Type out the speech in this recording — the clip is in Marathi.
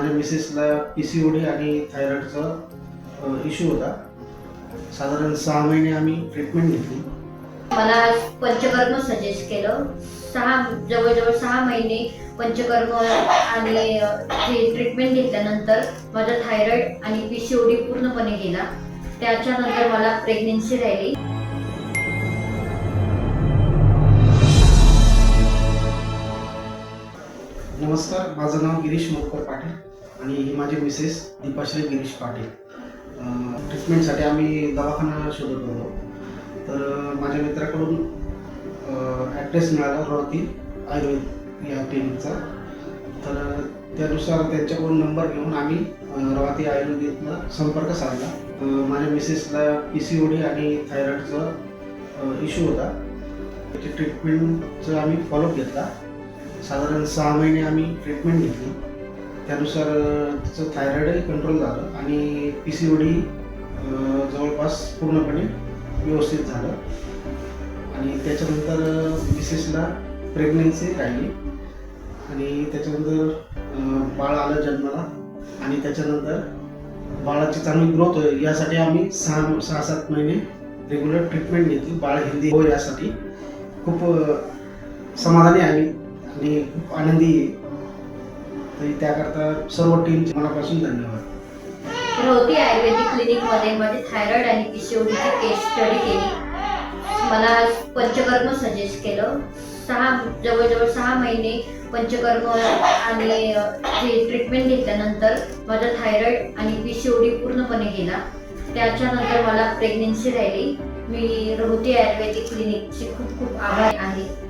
माझ्या मिसेसला पी सी ओ डी आणि थायरॉइडचा इश्यू होता. साधारण सहा महिने आम्ही ट्रीटमेंट घेतली. मला पंचकर्म सजेस्ट केलं. सहा जवळजवळ सहा महिने पंचकर्म आणि हे ट्रीटमेंट घेतल्यानंतर माझा थायरॉइड आणि पी सी ओ डी पूर्णपणे गेला. त्याच्यानंतर मला प्रेग्नेन्सी राहिली. नमस्कार माझं नाव गिरीश मोकर पाटील. आणि ही माझी मिसेस दीपाश्री गिरीश पाटील. ट्रीटमेंटसाठी आम्ही दवाखाना शोधत होतो. तर माझ्या मित्राकडून ॲड्रेस मिळाला रोहती आयुर्वेद या क्लिनिकचा. तर त्यानुसार त्यांच्याकडून नंबर घेऊन आम्ही रवाती आयुर्वेदिकला संपर्क साधला. माझ्या मिसेसला पी सी ओ डी आणि थायरॉईडचा इश्यू होता. त्याची ट्रीटमेंटचं आम्ही फॉलोअप घेतला. साधारण सहा महिने आम्ही ट्रीटमेंट घेतली. त्यानुसार तिचं थायरॉईडही कंट्रोल झालं आणि पी सी ओ डी जवळपास पूर्णपणे व्यवस्थित झालं. आणि त्याच्यानंतर मिसेसला प्रेग्नेन्सी राहिली. आणि त्याच्यानंतर बाळ आलं जन्माला. आणि त्याच्यानंतर बाळाची चांगली ग्रोथ होईल यासाठी आम्ही सहा सहा सात महिने रेग्युलर ट्रीटमेंट घेतली. बाळ हेल्दी हो यासाठी. खूप समाधानी आहे आणि खूप आनंदी आहे तरी त्याकरता सर्व टीमचे मनापासून धन्यवाद. रोहती आयुर्वेदिक क्लिनिकमध्ये माझे थायरॉइड आणि पी केस स्टडी केली. मला पंचकर्म सजेस्ट केलं. सहा जवळजवळ सहा महिने पंचकर्म आणि जे ट्रीटमेंट घेतल्यानंतर माझा थायरॉइड आणि पी पूर्णपणे गेला. त्याच्यानंतर मला प्रेग्नेन्सी राहिली. मी रोहती आयुर्वेदिक क्लिनिकचे खूप खूप आभारी आहे.